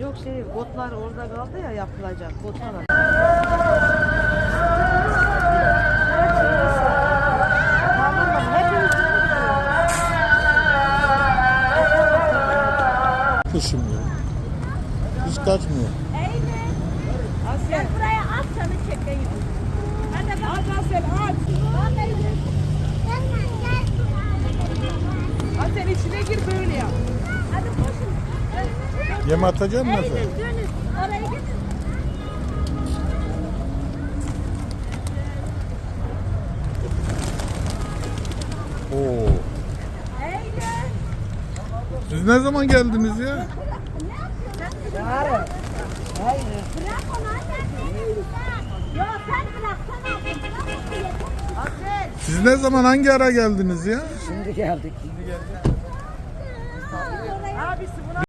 Yok şey botlar orada kaldı ya yapılacak botlar. Kışım ya. Hiç kaçmıyor. Eylül. Gel gir böyle yap. Hadi koşun. Yem atacak mısın? Eylül dönün. Oraya gidin. Oo. Siz ne zaman geldiniz ya? Bırak onu. Yok sen bırak. Siz ne zaman hangi ara geldiniz ya? Şimdi geldik. Oraya Abisi buna